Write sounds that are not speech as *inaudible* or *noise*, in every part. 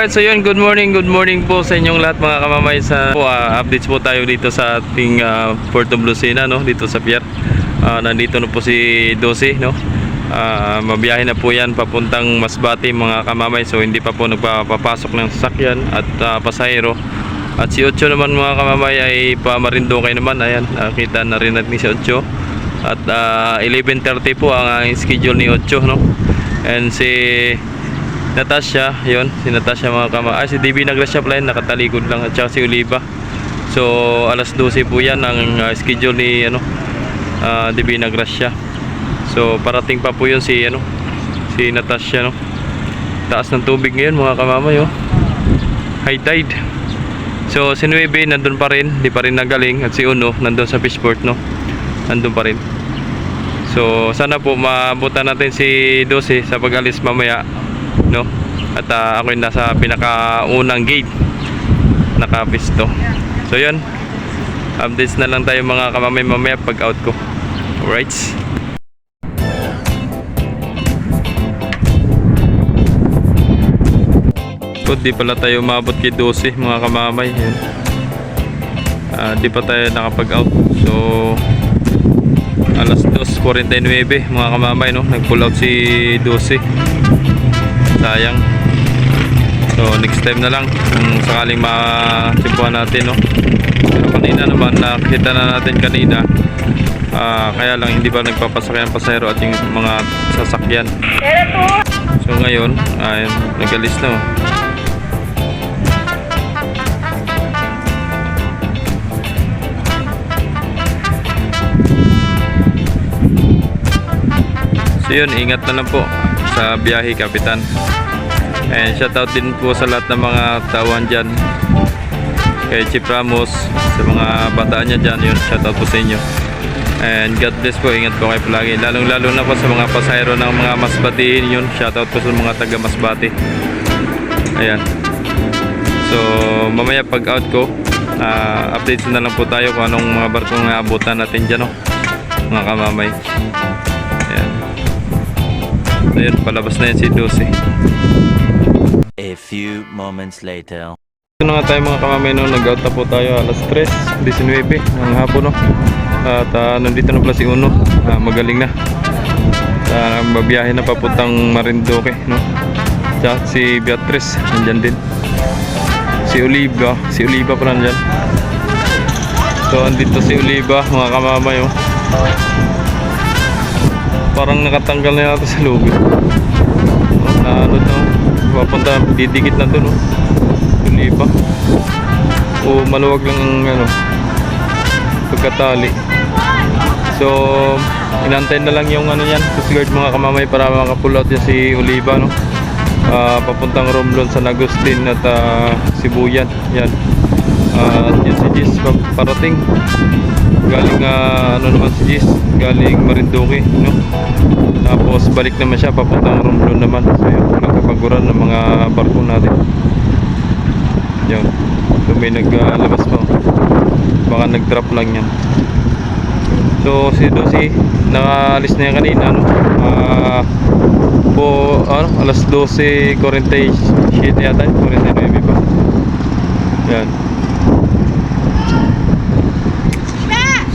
Alright, so yun, good morning, good morning po sa inyong lahat mga kamamay sa ah, updates po tayo dito sa ating ah, Puerto Blusina, no, dito sa pier. Ah, nandito na po si Dosi, no. Ah, mabiyahe na po yan papuntang Masbate mga kamamay, so hindi pa po nagpapapasok ng sasakyan at ah, pasahero. At si Ocho naman mga kamamay ay pa Marinduque naman, ayan, nakita na rin natin si Ocho. At ah, 11.30 po ang ah, schedule ni Ocho, no. And si Natasha, yon si Natasha mga kama. Ah, si DB yun, nakatalikod lang at saka si Oliva. So, alas 12 po yan ang uh, schedule ni ano, uh, DB Nagrasya. So, parating pa po yun si ano, si Natasha, no. Taas ng tubig ngayon mga kamamay, oh. High tide. So, si Nueve nandun pa rin, di pa rin nagaling at si Uno nandun sa fishport, no. Nandun pa rin. So, sana po maabutan natin si Dose sa pag-alis mamaya, no? At ah, ako yung nasa pinakaunang gate nakapisto. So, yun. Updates na lang tayo mga kamamay mamaya pag out ko. Alright. So, di pala tayo umabot kay 12 mga kamamay. Yun. Ah, di pa tayo nakapag-out. So, alas 2.49 mga kamamay no nag pull out si 12 sayang. So next time na lang kung sakaling matimpuhan natin no? Pero kanina naman nakita na natin kanina ah, kaya lang hindi ba nagpapasakyan ang pasahero at yung mga sasakyan? So ngayon ay nagalis na oh. So yun, ingat na lang po sa biyahe kapitan. And shoutout din po sa lahat ng mga tawan dyan. Kay Chief Ramos, sa mga bataan niya dyan, yun, shoutout po sa inyo. And God bless po, ingat po kayo palagi. Lalong lalo na po sa mga pasahero ng mga Masbate, yun, shoutout po sa mga taga Masbate. Ayan. So, mamaya pag out ko, ah, updates na lang po tayo kung anong mga barkong naabutan natin dyan, no? mga kamamay. Ayan. Ayun, palabas na yan si Lucy. A few moments later. Ito na nga tayo mga kamamay no, nag-out na po tayo alas 3, 19 ng hapon no. At ah, nandito na pala si Uno, Ah, magaling na. Uh, babiyahe na papuntang Marinduque no. At si Beatrice, nandyan din. Si Oliva, si Oliva pa nandyan. So andito si Oliva mga kamamay oh. Parang nakatanggal na yata sa. Oh, na ano to, papunta, didikit na dun oh. Oliva. O maluwag lang ang ano, pagkatali. So, inantay na lang yung ano yan, Guard mga kamamay para makapull out yan si Oliva no. Ah, papuntang Romblon San Agustin at ah, Sibuyan. Yan. Ah, at yan si Jis pa- parating. Galing ah, ano naman si Jis, galing Marinduque, no. Tapos balik naman siya papuntang Romblon naman. So yun, nagkapaguran ng mga barko natin. Yan. So may naglabas pa. Baka nag-drop lang yan. So si Dosi nakaalis na yan kanina no. Ah po ano alas 12:47 yata 49 pa. Yan.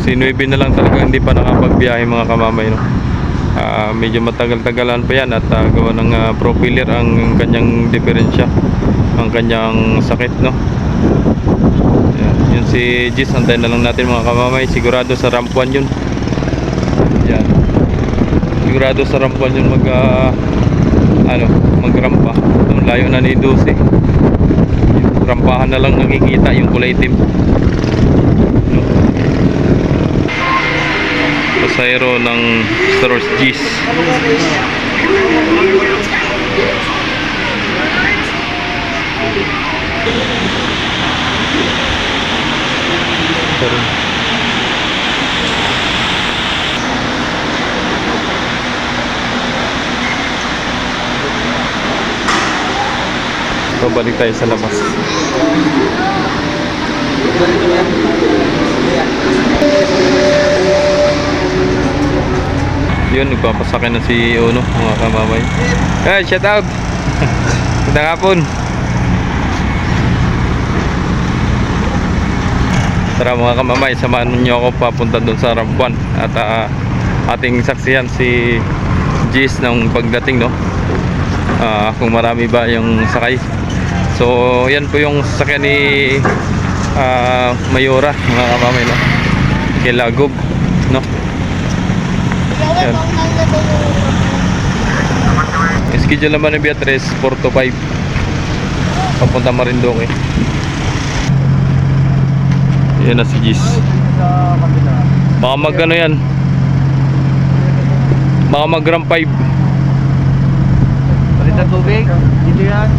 Si 9 na lang talaga hindi pa nakapagbiyahe mga kamamay no. Ah, medyo matagal-tagalan pa yan at ah, gawa ng ah, propeller ang kanyang diferensya ang kanyang sakit no? Yan, yun si Jis antayin na lang natin mga kamamay. Sigurado sa ramp 1 yun. Yan. Sigurado sa ramp 1 yun mag ah, ano magrampa. Ang layo na ni Dulce yung rampahan na lang nakikita yung kulay itim pasayro ng Star Wars G's tayo sa labas. yun, nagpapasakay na si Uno, mga kamamay. Hey, shout out! *laughs* Magandang hapon! Tara mga kamamay, samahan niyo ako papunta doon sa Rambuan at uh, ating saksihan si Jis ng pagdating no. Uh, kung marami ba yung sakay. So, yan po yung sakyan ni uh, Mayora mga kamamay no. Kay Lagob. Schedule naman ni Beatrice 4 to 5 papunta Marinduque. Yan na si Gis. Baka mag ano yan. Baka mag gram 5. Palit ng tubig, dito yan.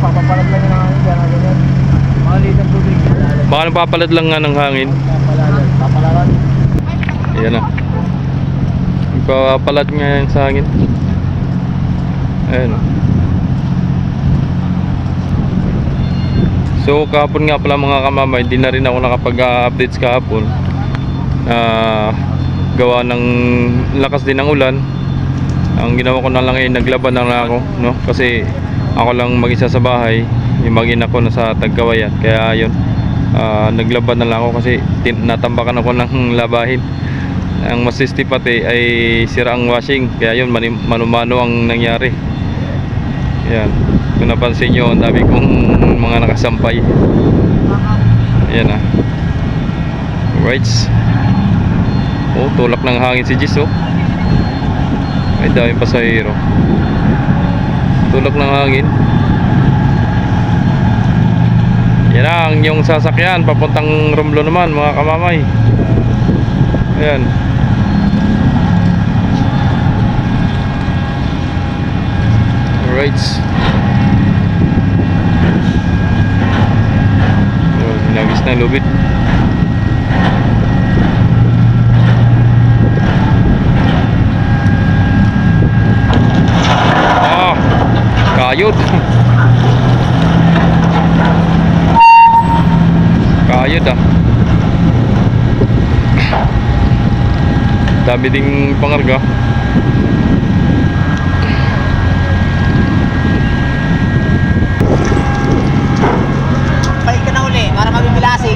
Papapalag lang ang hangin, gano'n ganyan. Ng tubig. Baka napapalad lang nga ng hangin. Papalagan. Papalagan. Ayan na. Ipapalad nga yan sa hangin. Ayan. So kahapon nga pala mga kamamay, hindi na rin ako nakapag-updates kahapon. Ah, gawa ng lakas din ng ulan. Ang ginawa ko na lang ay naglaban na lang ako, no? Kasi ako lang mag-isa sa bahay, yung magina ko nasa Tagkawayan. Kaya yun, ah, naglaban na lang ako kasi natambakan ako ng labahin. Ang masisti pati ay sira ang washing, kaya yun manumano ang nangyari. Yan. Kung napansin nyo, ang dami kong mga nakasampay. Ayan ah. Right. Oh, tulak ng hangin si Jis oh. Ay dami pasahero. Tulak ng hangin. Yan ang yung sasakyan papuntang Romlo naman mga kamamay. Ayan. Alright. Oh, hinagis na lubid. Ah, kayod. Kayod ah. Dami ding pangarga. Balik ka na uli, para mabibilasig.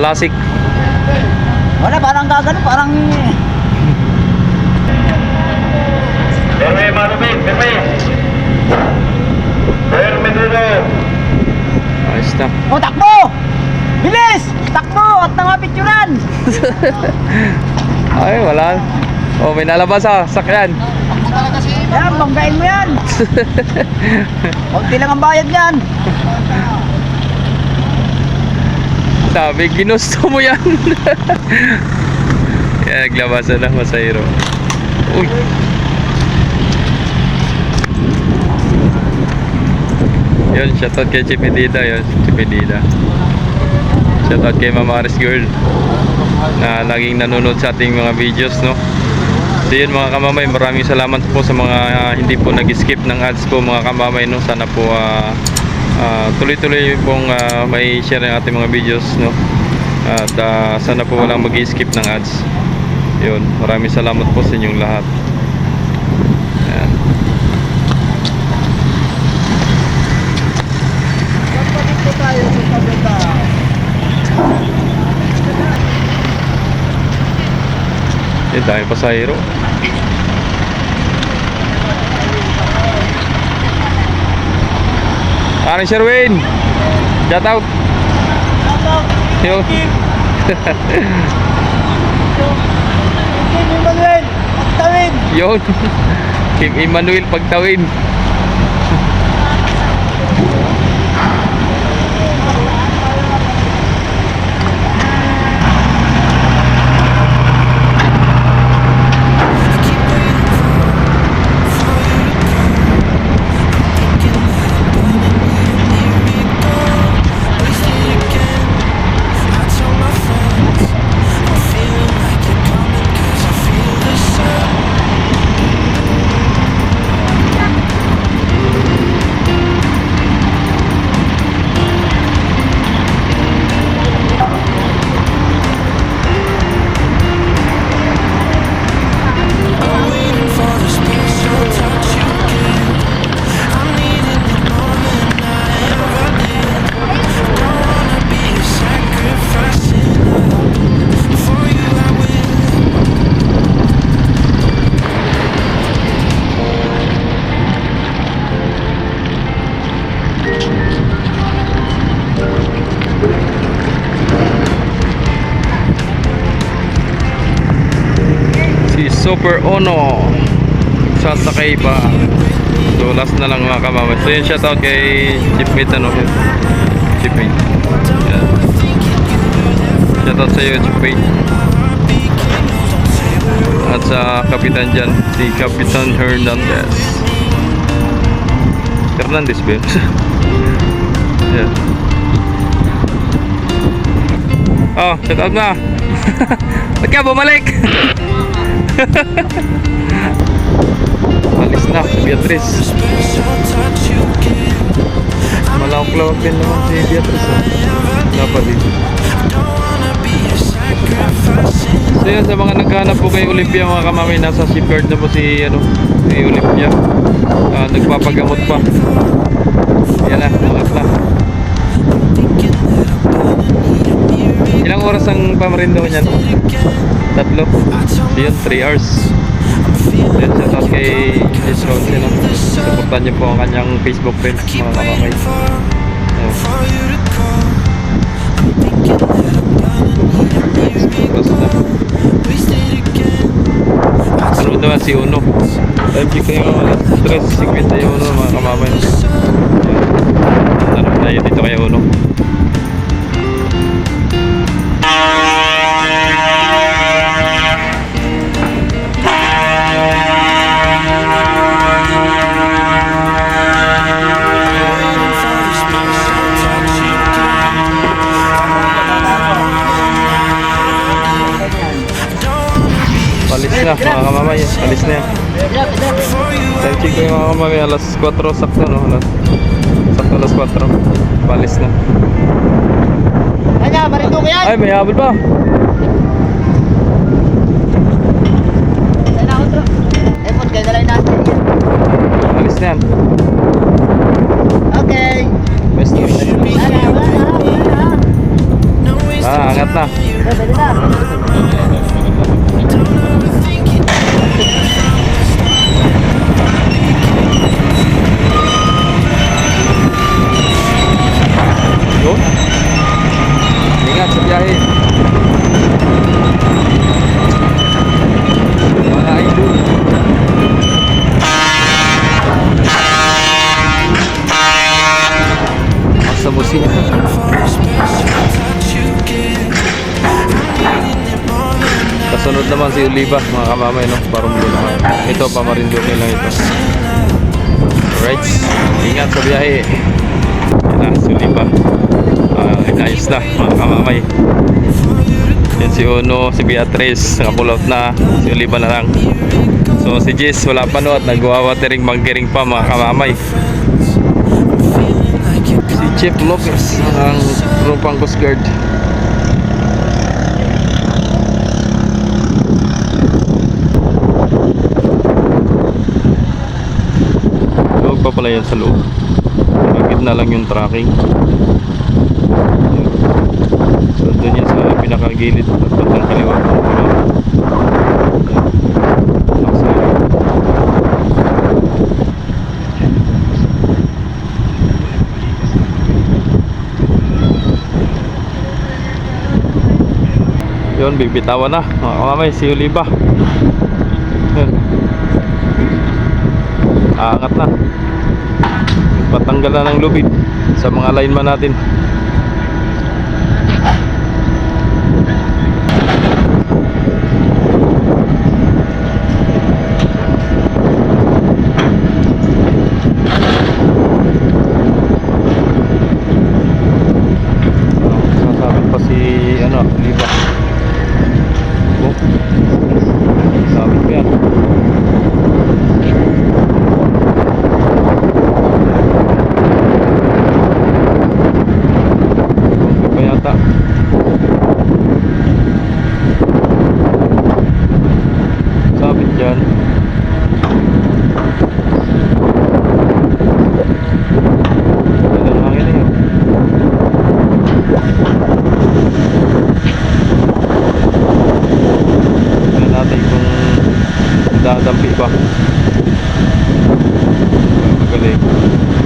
Mambalasik. Wala, parang gagano, parang... Perme Marubin, perme. Perme dulu. Ayos na. Oh, takbo! Bilis! Takbo! At nangapicturan! Ay, wala. Oh, may nalabas ah, sakyan. Yan, banggain mo yan! *laughs* Kunti lang ang bayad niyan! Sabi, ginusto mo yan. *laughs* Kaya naglabasan na, masayro. Uy. Yun, shoutout kay Chipidida yun. Chipidida. Shoutout kay Mama Aris Girl na laging nanonood sa ating mga videos, no? So yun mga kamamay, maraming salamat po sa mga ah, hindi po nag-skip ng ads po mga kamamay, no? Sana po ah, tuloy-tuloy pong ah, may share ng ating mga videos, no? At ah, sana po walang mag-skip ng ads. Yun, maraming salamat po sa inyong lahat. Ayan. Tayo sa pagkata. Eh, dahil pasahero. Karen Sherwin! Shout out! Yun. *laughs* *laughs* Kim Emmanuel! Pagtawid! Yun. Kim Emmanuel Pagtawin. Super Ono. Sasakay pa so last na lang mga kamamay. So yun shoutout kay Chipmate ano? Chipmate yan shoutout sa iyo Chipmate at sa kapitan dyan si Kapitan Hernandez. Hernandez ba yan *laughs* oh shoutout na. *laughs* Ba't ka bumalik *laughs* *laughs* Alis na, Beatrice. Malawak-lawak din naman si Beatrice. Oh. Dapat dito. So yun, sa mga naghahanap po kay Olympia mga kamami, nasa shipyard na po si, ano, si Olympia. Ah, nagpapagamot pa. Yan na, angat na. Ilang oras ang pamarindo niyan? Tatlo. Yun, 3 hours. Then shout out kay Jess Ronce no? Supportan niyo po ang kanyang Facebook page mga kamamay oh. Tapos na Ano naman si Uno check kayo alas 3.50 yung Uno mga kamamay 4 sakto no alas, Sakto alas 4 Palis na Kanya, marito ko yan! Ay may habol pa Saan ako, bro? Eh, lang natin. Palis na yan Okay. Best wala. Ah, angat na pwede na. Biyahe. Mga idol. Kasunod naman si Oliva, mga kamamay, no? Parang naman. Ito, pamarindukin lang ito. Alright, ingat sa biyahe. Yan na, si Oliva. Inayos na, mga kamamay. Yan si Uno, si Beatrice, nakapull out na. Si Oliva na lang. So si Jess, wala pa no at nagwawatering manggiring pa mga kamamay. Si Chip Lopez, ang rupang Coast Guard. Loob pa pala yan sa loob. Na lang yung tracking. So doon yan sa pinakagilid at bandang kaliwa. Yun, bibitawan na. Mga kamamay, si Oliva. Yun. Aangat na. Patanggal na ng lubid sa mga lineman natin. Diba? Magaling.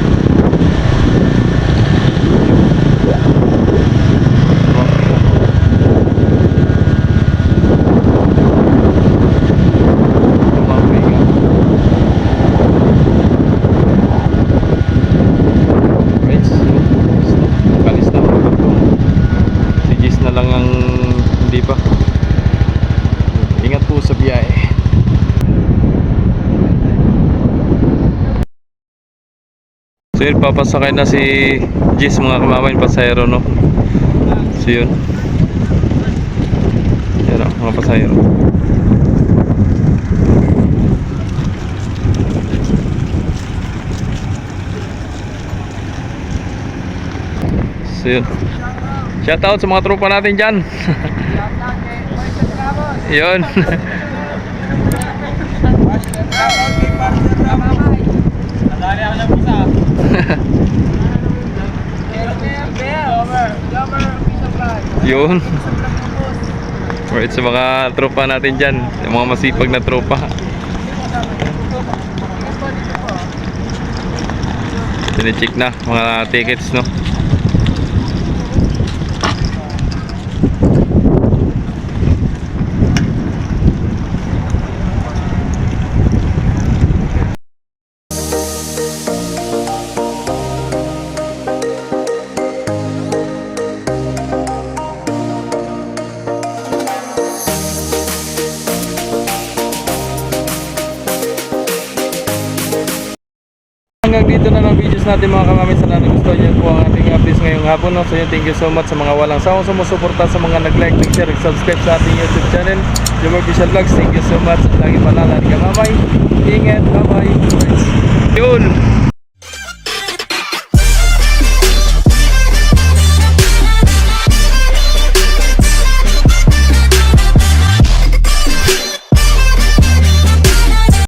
Nagpapasakay na si Jis mga kamamay pasahero no. So yun. Yan o, mga pasahero. So yun. Shout out sa mga tropa natin dyan. *laughs* yun. *laughs* *laughs* Nadali ako ng pusa. Yun. Alright, sa mga tropa natin dyan. Yung mga masipag na tropa. Sinicheck na mga tickets no. Hanggang dito na ng videos natin mga kamamit sa nagustuhan niyo po ang ating updates ngayong hapon. No? So yun, thank you so much sa mga walang sawang sumusuporta sa mga nag-like, nag-share, nag-subscribe sa ating YouTube channel. Jumar Official Vlogs, thank you so much. Lagi pala, lagi kamamay. Ingat, bye-bye. Yun!